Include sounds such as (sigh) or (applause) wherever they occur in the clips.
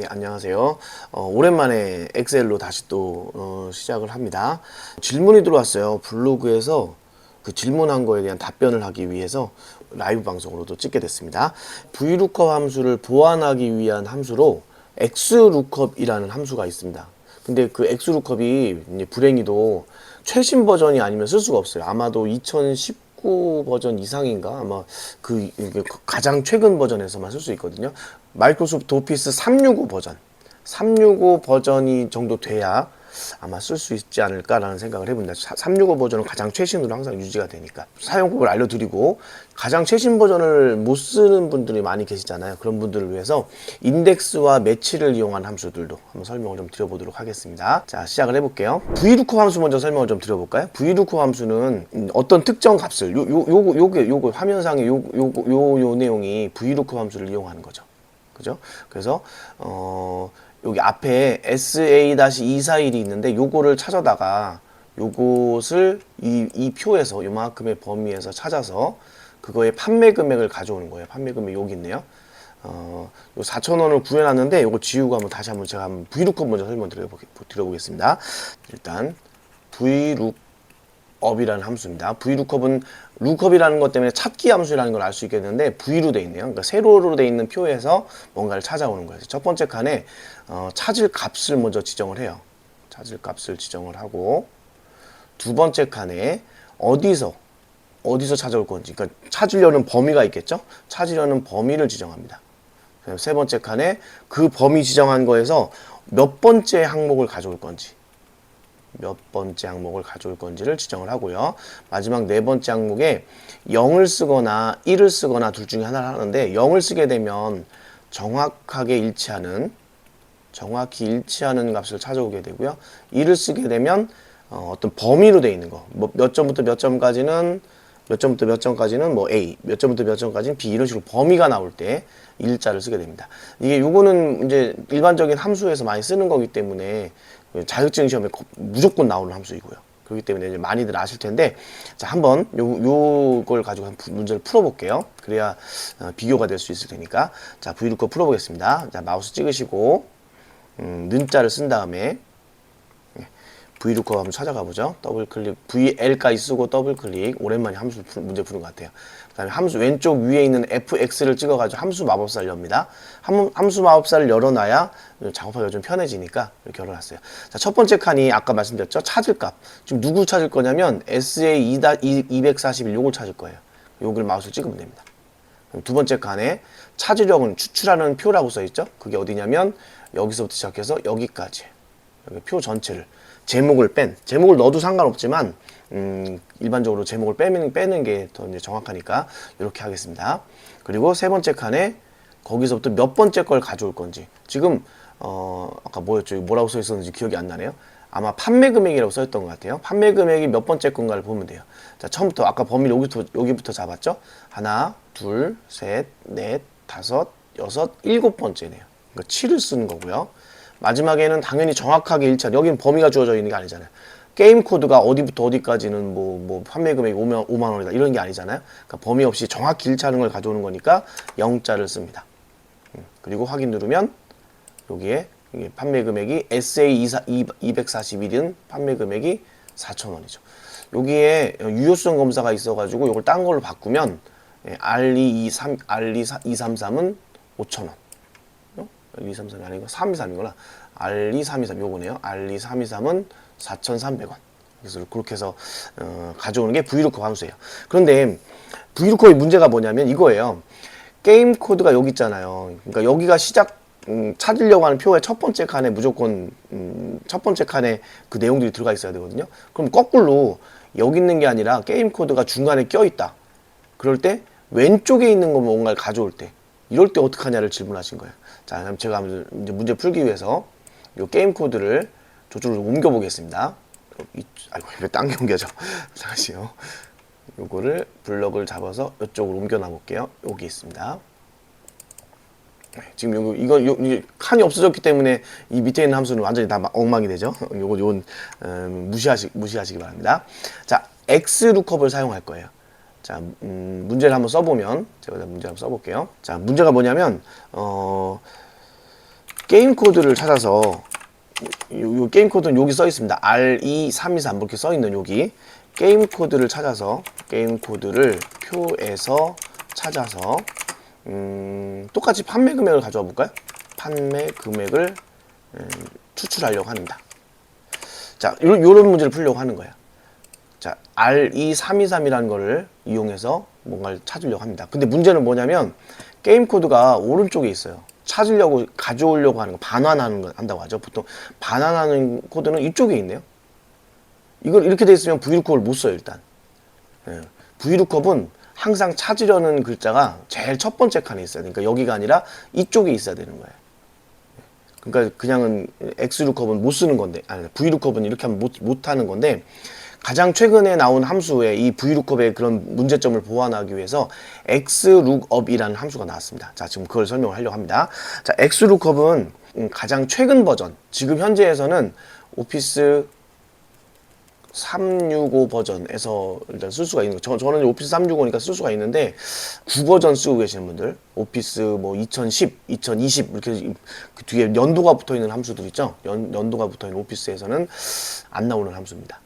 네, 안녕하세요. 어, 오랜만에 엑셀로 다시 또 어, 시작을 합니다. 질문이 들어왔어요. 블로그에서 그 질문한 거에 대한 답변을 하기 위해서 라이브 방송으로도 찍게 됐습니다. VLOOKUP 함수를 보완하기 위한 함수로 XLOOKUP이라는 함수가 있습니다. 근데 그 XLOOKUP이 불행히도 최신 버전이 아니면 쓸 수가 없어요. 아마도 2019 버전 이상인가 아마 그 가장 최근 버전에서만 쓸 수 있거든요. 마이크로소프트 오피스 365 버전, 365 버전이 정도 돼야 아마 쓸 수 있지 않을까라는 생각을 해봅니다. 365 버전은 가장 최신으로 항상 유지가 되니까 사용법을 알려드리고 가장 최신 버전을 못 쓰는 분들이 많이 계시잖아요. 그런 분들을 위해서 인덱스와 매치를 이용한 함수들도 한번 설명을 좀 드려보도록 하겠습니다. 자 시작을 해볼게요. VLOOKUP 함수 먼저 설명을 좀 드려볼까요? VLOOKUP 함수는 음, 어떤 특정 값을 요, 요, 요거 요게 요거 화면상의 요, 요, 요, 요 내용이 VLOOKUP 함수를 이용하는 거죠. 그죠? 그래서 어 여기 앞에 SA-241이 있는데 요거를 찾아다가 요것을 이, 이 표에서 요만큼의 범위에서 찾아서 그거의 판매 금액을 가져오는 거예요. 판매 금액 여기 있네요. 어, 요 4,000원을 구해놨는데 요거 지우고 한번 다시 한번 제가 한번 VLOOKUP 먼저 설명 드려보겠, 드려보겠습니다. 일단 VLOOKUP 업이라는 함수입니다. VLOOKUP은 looup이라는 것 때문에 찾기 함수라는 걸 알 수 있겠는데 V로 돼 있네요. 그러니까 세로로 돼 있는 표에서 뭔가를 찾아오는 거예요. 첫 번째 칸에 어, 찾을 값을 먼저 지정을 해요. 찾을 값을 지정을 하고 두 번째 칸에 어디서 어디서 찾아올 건지 그러니까 찾으려는 범위가 있겠죠. 찾으려는 범위를 지정합니다. 세 번째 칸에 그 범위 지정한 거에서 몇 번째 항목을 가져올 건지 몇 번째 항목을 가져올 건지를 지정을 하고요. 마지막 네 번째 항목에 0을 쓰거나 1을 쓰거나 둘 중에 하나를 하는데 0을 쓰게 되면 정확하게 일치하는 정확히 일치하는 값을 찾아오게 되고요. 1을 쓰게 되면 어, 떤 범위로 되어 있는 거. 뭐 몇 점부터 몇 점까지는 몇 점부터 몇 점까지는 뭐 A, 몇 점부터 몇 점까지는 B 이런 식으로 범위가 나올 때 일자를 쓰게 됩니다. 이게 요거는 이제 일반적인 함수에서 많이 쓰는 거기 때문에 자격증 시험에 거- 무조건 나오는 함수이고요. 그렇기 때문에 이제 많이들 아실 텐데 자 한번 요 요걸 가지고 한 부- 문제를 풀어볼게요. 그래야 어, 비교가 될 수 있을 테니까 자 VLOOKUP 풀어보겠습니다. 자 마우스 찍으시고 음, 는자를 쓴 다음에 VLOOKUP 한번 찾아가 보죠. 더블 클릭, VL까지 쓰고 더블 클릭. 오랜만에 함수 푸- 문제 푸는 것 같아요. 그 다음에 함수 왼쪽 위에 있는 FX를 찍어가지고 함수 마법사를 엽니다. 함, 함수 마법사를 열어놔야 작업하기가 좀 편해지니까 이렇게 열어놨어요. 자, 첫 번째 칸이 아까 말씀드렸죠. 찾을 값. 지금 누구 찾을 거냐면 SA241 요걸 찾을 거예요. 요걸 마우스 찍으면 됩니다. 두 번째 칸에 찾으려고는 추출하는 표라고 써 있죠. 그게 어디냐면 여기서부터 시작해서 여기까지 여기 표 전체를 제목을 뺀 제목을 넣어도 상관없지만 음, 일반적으로 제목을 빼는 빼는 게 더 이제 정확하니까 이렇게 하겠습니다. 그리고 세 번째 칸에 거기서부터 몇 번째 걸 가져올 건지 지금 어 아까 뭐였죠? 뭐라고 써 있었는지 기억이 안 나네요. 아마 판매 금액이라고 써 있던 것 같아요. 판매 금액이 몇 번째 건가를 보면 돼요. 자, 처음부터 아까 범위를 여기부터 여기부터 잡았죠? 하나, 둘, 셋, 넷, 다섯, 여섯, 일곱 번째네요. 그러니까 7을 쓰는 거고요. 마지막에는 당연히 정확하게 일치한 여기는 범위가 주어져 있는 게 아니잖아요. 게임 코드가 어디부터 어디까지는 뭐, 뭐 판매 금액이 5만, 5만 원이다 이런 게 아니잖아요. 그러니까 범위 없이 정확히 일치하는 걸 가져오는 거니까 0자를 씁니다. 음, 그리고 확인 누르면 여기에 판매 금액이 SA241은 판매 금액이 4,000원이죠. 여기에 유효성 검사가 있어가지고 이걸 딴 걸로 바꾸면 예, R223, R233은 5,000원. 233이 아니고 323이구나. R2323 요거네요. R2323은 4,300원. 그래서 그렇게 해서 어, 가져오는 게 VLOOKUP 함수예요. 그런데 VLOOKUP의 문제가 뭐냐면 이거예요. 게임 코드가 여기 있잖아요. 그러니까 여기가 시작 음, 찾으려고 하는 표의 첫 번째 칸에 무조건 음, 첫 번째 칸에 그 내용들이 들어가 있어야 되거든요. 그럼 거꾸로 여기 있는 게 아니라 게임 코드가 중간에 껴 있다. 그럴 때 왼쪽에 있는 거 뭔가를 가져올 때 이럴 때 어떻게 하냐를 질문하신 거예요. 자, 그럼 제가 이제 문제 풀기 위해서 이 게임 코드를 저쪽으로 옮겨 보겠습니다. 이, 아이고 왜 당겨 옮겨져? (laughs) 잠시요. 요거를 블럭을 잡아서 이쪽으로 옮겨 놔 볼게요. 여기 있습니다. 네, 지금 요거 이거 요, 이 칸이 없어졌기 때문에 이 밑에 있는 함수는 완전히 다 막- 엉망이 되죠. 요거 요건 음, 무시하시 무시하시기 바랍니다. 자, x 루컵을 사용할 거예요. 자, 음, 문제를 한번 써보면 제가 문제 한번 써볼게요. 자, 문제가 뭐냐면 어, 게임 코드를 찾아서 요, 요 게임 코드는 여기 써 있습니다. R2323 이렇게 써 있는 여기 게임 코드를 찾아서 게임 코드를 표에서 찾아서 음, 똑같이 판매 금액을 가져와 볼까요? 판매 금액을 음, 추출하려고 합니다. 자, 요런, 요런 문제를 풀려고 하는 거예요. 자, R2323이라는 거를 이용해서 뭔가를 찾으려고 합니다. 근데 문제는 뭐냐면 게임 코드가 오른쪽에 있어요. 찾으려고 가져오려고 하는 거 반환하는 거 한다고 하죠. 보통 반환하는 코드는 이쪽에 있네요. 이걸 이렇게 돼 있으면 브이루컵을 못 써요, 일단. 예. 브이루컵은 항상 찾으려는 글자가 제일 첫 번째 칸에 있어야 되니까 여기가 아니라 이쪽에 있어야 되는 거예요. 그러니까 그냥은 X루컵은 못 쓰는 건데, 아니, V루컵은 이렇게 하면 못, 못 하는 건데, 가장 최근에 나온 함수에 이 V루컵의 그런 문제점을 보완하기 위해서 X룩업이라는 함수가 나왔습니다. 자, 지금 그걸 설명을 하려고 합니다. 자, X룩업은 음, 가장 최근 버전, 지금 현재에서는 오피스 365 버전에서 일단 쓸 수가 있는 거. 저, 저는 오피스 365니까 쓸 수가 있는데 9 버전 쓰고 계시는 분들 오피스 뭐 2010, 2020 이렇게 그 뒤에 연도가 붙어 있는 함수들 있죠. 연, 연도가 붙어 있는 오피스에서는 안 나오는 함수입니다.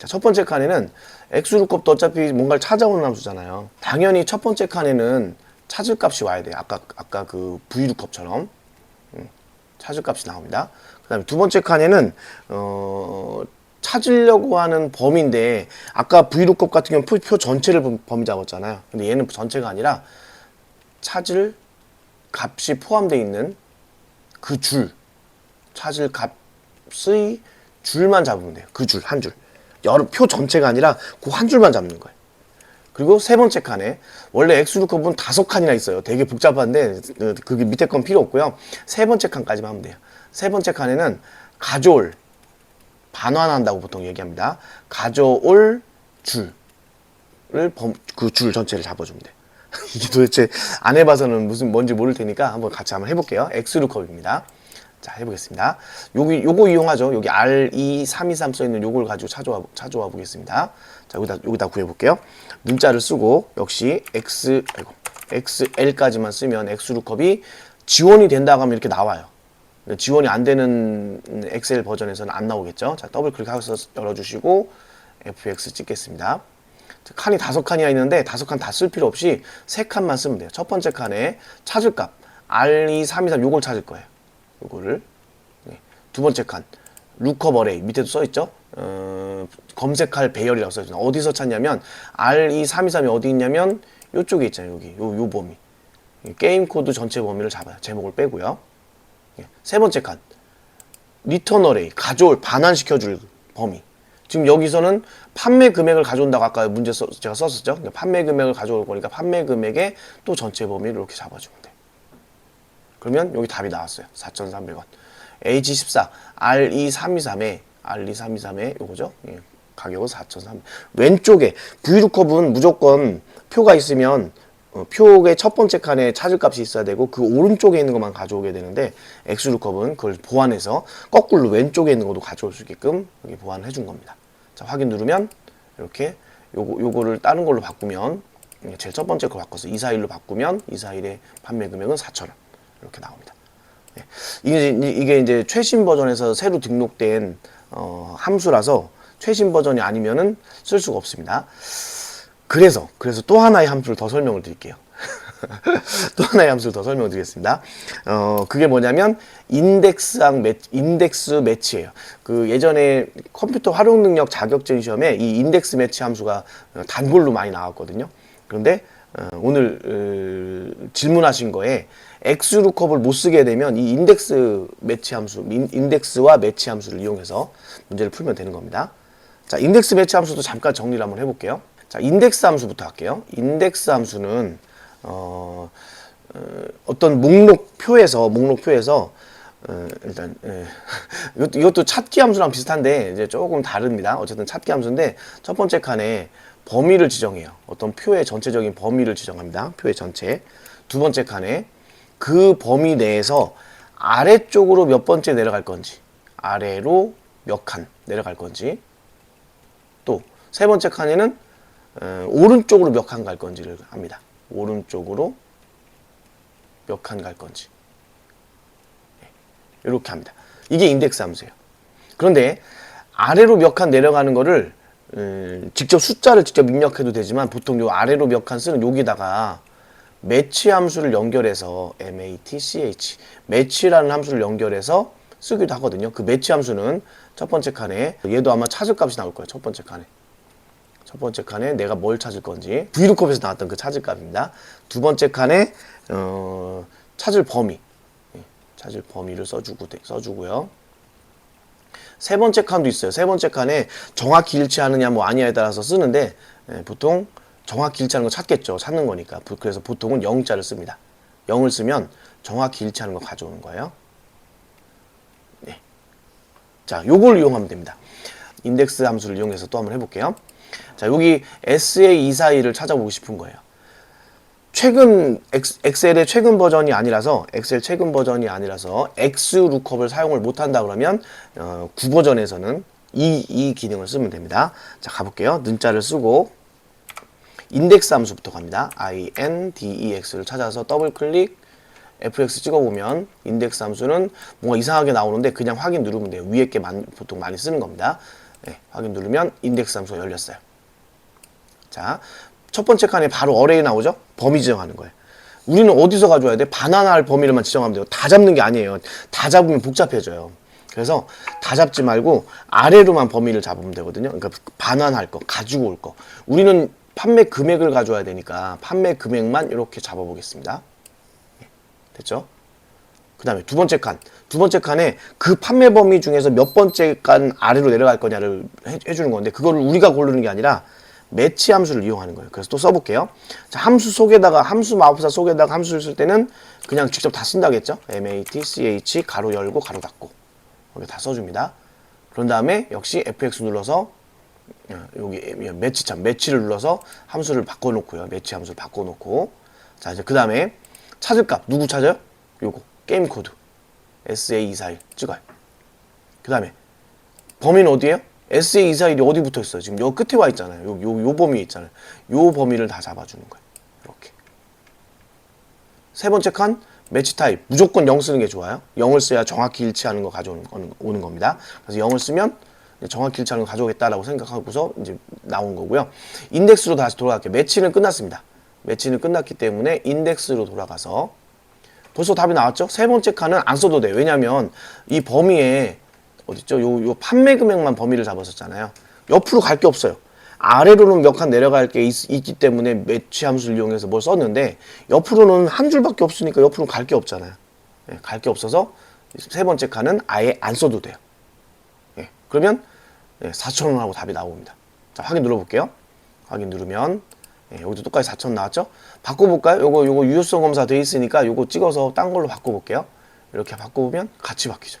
자, 첫 번째 칸에는 X루컵도 어차피 뭔가를 찾아오는 함수잖아요. 당연히 첫 번째 칸에는 찾을 값이 와야 돼요. 아까 아까 그 V루컵처럼 찾을 값이 나옵니다. 그 다음에 두 번째 칸에는 어, 찾으려고 하는 범위인데 아까 V루컵 같은 경우는 표, 표 전체를 범- 범위 잡았잖아요. 근데 얘는 전체가 아니라 찾을 값이 포함되어 있는 그 줄, 찾을 값의 줄만 잡으면 돼요. 그 줄, 한 줄. 여러 표 전체가 아니라 그 한 줄만 잡는 거예요. 그리고 세 번째 칸에 원래 엑스 루컵은 다섯 칸이나 있어요. 되게 복잡한데 그- 그게 밑에 건 필요 없고요. 세 번째 칸까지만 하면 돼요. 세 번째 칸에는 가져올 반환한다고 보통 얘기합니다. 가져올 줄을 그 줄 전체를 잡아주면 돼. (laughs) 이게 도대체 안 해봐서는 무슨 뭔지 모를 테니까 한번 같이 한번 해볼게요. 엑스 루컵입니다. 자 해보겠습니다. 여기 요거 이용하죠. 여기 R2323 써 있는 요걸 가지고 찾아와 찾아와 보겠습니다. 자 여기다 여기다 구해볼게요. 문자를 쓰고 역시 X 아이고 XL까지만 쓰면 엑스루컵이 지원이 된다고 하면 이렇게 나와요. 지원이 안 되는 엑셀 버전에서는 안 나오겠죠. 자 더블 클릭해서 열어주시고 FX 찍겠습니다. 자, 칸이 다섯 칸이나 있는데 다섯 칸 다 쓸 필요 없이 세 칸만 쓰면 돼요. 첫 번째 칸에 찾을 값 R2323 요걸 찾을 거예요. 요거를 네. 두 번째 칸 루커 버레이 밑에도 써 있죠. 어, 검색할 배열이라고 써 있죠. 어디서 찾냐면 R2323이 어디 있냐면 요쪽에 있잖아요. 여기 요, 요 범위 이 게임 코드 전체 범위를 잡아요. 제목을 빼고요. 예. 세 번째 칸 리턴 어레이 가져올 반환시켜 줄 범위 지금 여기서는 판매 금액을 가져온다고 아까 문제 써, 제가 썼었죠 그러니까 판매 금액을 가져올 거니까 판매 금액의 또 전체 범위를 이렇게 돼 그러면 여기 답이 나왔어요. 4,300원. H14 R2323에 R2323에 요거죠? 예. 가격은 4,300원 왼쪽에 V루컵은 무조건 표가 있으면 어, 표의 첫 번째 칸에 찾을 값이 있어야 되고 그 오른쪽에 있는 것만 가져오게 되는데 엑스루컵은 그걸 보완해서 거꾸로 왼쪽에 있는 것도 가져올 수 있게끔 여기 보완해 준 겁니다. 자 확인 누르면 이렇게 요거 요거를 다른 걸로 바꾸면 음, 제일 첫 번째 걸 바꿔서 241로 바꾸면 241의 판매 금액은 4,000원 이렇게 나옵니다. 예. 이게, 이게 이제 최신 버전에서 새로 등록된 어, 함수라서 최신 버전이 아니면은 쓸 수가 없습니다. 그래서 그래서 또 하나의 함수를 더 설명을 드릴게요. (laughs) 또 하나의 함수를 더 설명을 드리겠습니다. 어, 그게 뭐냐면 인덱스랑 매, 인덱스 매치예요. 그 예전에 컴퓨터 활용 능력 자격증 시험에 이 인덱스 매치 함수가 어, 단골로 많이 나왔거든요. 그런데 어, 오늘 어, 질문하신 거에 X루컵을 못 쓰게 되면 이 인덱스 매치 함수, 인, 인덱스와 매치 함수를 이용해서 문제를 풀면 되는 겁니다. 자, 인덱스 매치 함수도 잠깐 정리를 한번 해볼게요. 자, 인덱스 함수부터 할게요. 인덱스 함수는 어, 어, 떤 목록표에서 목록표에서 어, 일단 예. (laughs) 이것도, 이것도 찾기 함수랑 비슷한데 이제 조금 다릅니다. 어쨌든 찾기 함수인데 첫 번째 칸에 범위를 지정해요. 어떤 표의 전체적인 범위를 지정합니다. 표의 전체. 두 번째 칸에 그 범위 내에서 아래쪽으로 몇 번째 내려갈 건지 아래로 몇 칸 내려갈 건지 또 세 번째 칸에는 어, 오른쪽으로 몇 칸 갈 건지를 합니다. 오른쪽으로 몇 칸 갈 건지. 이렇게 합니다. 이게 인덱스 함수예요. 그런데 아래로 몇 칸 내려가는 거를 음, 직접 숫자를 직접 입력해도 되지만 보통 요 아래로 몇 칸 쓰는 여기다가 매치 함수를 연결해서 match 매치라는 함수를 연결해서 쓰기도 하거든요. 그 매치 함수는 첫 번째 칸에 얘도 아마 찾을 값이 나올 거예요. 첫 번째 칸에 첫 번째 칸에 내가 뭘 찾을 건지 vlookup에서 나왔던 그 찾을 값입니다. 두 번째 칸에 어, 찾을 범위 예, 찾을 범위를 써주고 써주고요. 세 번째 칸도 있어요. 세 번째 칸에 정확히 일치하느냐 뭐 아니냐에 따라서 쓰는데 예, 보통 정확히 일치하는 거 찾겠죠. 찾는 거니까. 부- 그래서 보통은 0자를 씁니다. 0을 쓰면 정확히 일치하는 거 가져오는 거예요. 네. 자, 요걸 이용하면 됩니다. 인덱스 함수를 이용해서 또 한번 해볼게요. 자, 여기 SA241을 찾아보고 싶은 거예요. 최근 엑- 엑셀의 최근 버전이 아니라서 엑셀 최근 버전이 아니라서 X 루컵을 사용을 못한다 그러면 어, 9버전에서는 이, 이 기능을 쓰면 됩니다. 자 가볼게요. 는자를 쓰고 인덱스 함수부터 갑니다. index를 찾아서 더블 클릭 fx 찍어보면 인덱스 함수는 뭔가 이상하게 나오는데 그냥 확인 누르면 돼요. 위에 게 많- 보통 많이 쓰는 겁니다. 네, 확인 누르면 인덱스 함수가 열렸어요. 자, 첫 번째 칸에 바로 어레이 나오죠? 범위 지정하는 거예요. 우리는 어디서 가져와야 돼? 바나나할 범위를만 지정하면 돼요. 다 잡는 게 아니에요. 다 잡으면 복잡해져요. 그래서 다 잡지 말고 아래로만 범위를 잡으면 되거든요. 그러니까 반환할 거, 가지고 올 거. 우리는 판매 금액을 가져와야 되니까 판매 금액만 이렇게 잡아보겠습니다. 예, 됐죠? 그 다음에 두 번째 칸. 두 번째 칸에 그 판매 범위 중에서 몇 번째 칸 아래로 내려갈 거냐를 해, 해주는 건데, 그거를 우리가 고르는 게 아니라 매치 함수를 이용하는 거예요. 그래서 또 써볼게요. 자, 함수 속에다가, 함수 마법사 속에다가 함수를 쓸 때는 그냥 직접 다 쓴다겠죠? match, 가로 열고, 가로 닫고. 여기 다 써줍니다. 그런 다음에 역시 fx 눌러서 어, 여기 매치 참 매치를 눌러서 함수를 바꿔놓고요. 매치 함수를 바꿔놓고 자 이제 그 다음에 찾을 값 누구 찾아요? 요거 게임 코드 SA241 찍어요. 그 다음에 범위는 어디에요? SA241이 어디 붙어 있어요? 지금 요 끝에 와 있잖아요. 요, 요, 요 범위에 있잖아요. 요 범위를 다 잡아주는 거예요. 이렇게. 세 번째 칸 매치 타입 무조건 0 쓰는 게 좋아요. 0을 써야 정확히 일치하는 거 가져오는 거- 오는 겁니다. 그래서 0을 쓰면 정확히 거 가져오겠다라고 생각하고서 이제 나온 거고요. 인덱스로 다시 돌아갈게요. 매치는 끝났습니다. 매치는 끝났기 때문에 인덱스로 돌아가서 벌써 답이 나왔죠? 세 번째 칸은 안 써도 돼요. 왜냐면 이 범위에 어딨죠? 요, 요 판매 금액만 범위를 잡았었잖아요. 옆으로 갈 게 없어요. 아래로는 몇 칸 내려갈 게 있, 기 때문에 매치 함수를 이용해서 뭘 썼는데 옆으로는 한 줄밖에 없으니까 옆으로는 갈게 없잖아요. 예, 갈 게 없어서 세 번째 칸은 아예 안 써도 돼요. 예, 그러면 예, 4,000원 하고 답이 나옵니다. 자, 확인 눌러볼게요. 확인 누르면 예, 여기도 똑같이 4,000 나왔죠? 바꿔볼까요? 요거 요거 유효성 검사 돼 있으니까 요거 찍어서 딴 걸로 바꿔볼게요. 이렇게 바꿔보면 같이 바뀌죠.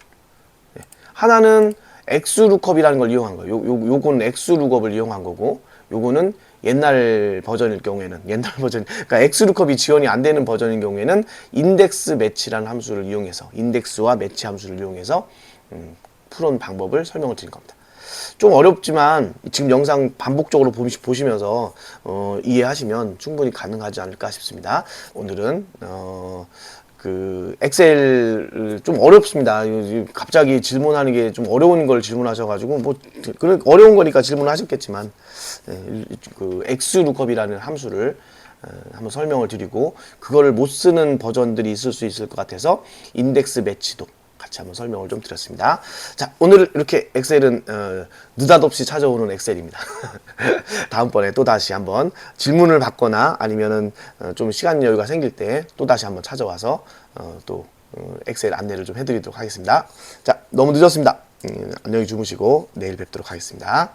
예, 하나는 엑스루컵이라는 걸 이용한 거예요. 요, 요, 요거는 엑스루컵을 이용한 거고, 요거는 옛날 버전일 경우에는 옛날 버전, 그러니까 엑스루컵이 지원이 안 되는 버전인 경우에는 인덱스 매치라는 함수를 이용해서 인덱스와 매치 함수를 이용해서 음, 풀어온 방법을 설명을 드린 겁니다. 좀 어렵지만 지금 영상 반복적으로 보시- 보시면서 어, 이해하시면 충분히 가능하지 않을까 싶습니다. 오늘은 어, 그 엑셀 좀 어렵습니다. 갑자기 질문하는 게 좀 어려운 걸 질문하셔가지고 뭐 어려운 거니까 질문하셨겠지만 예, 일- 그 X 루컵이라는 함수를 어, 한번 설명을 드리고 그거를 못 쓰는 버전들이 있을 수 있을 것 같아서 인덱스 매치도 같이 한번 설명을 좀 드렸습니다. 자, 오늘 이렇게 엑셀은 어, 느닷없이 찾아오는 엑셀입니다. (laughs) 다음번에 또 다시 한번 질문을 받거나 아니면은 어, 좀 시간 여유가 생길 때 또 다시 한번 찾아와서 어, 또 어, 엑셀 안내를 좀 해드리도록 하겠습니다. 자, 너무 늦었습니다. 음, 안녕히 주무시고 내일 뵙도록 하겠습니다.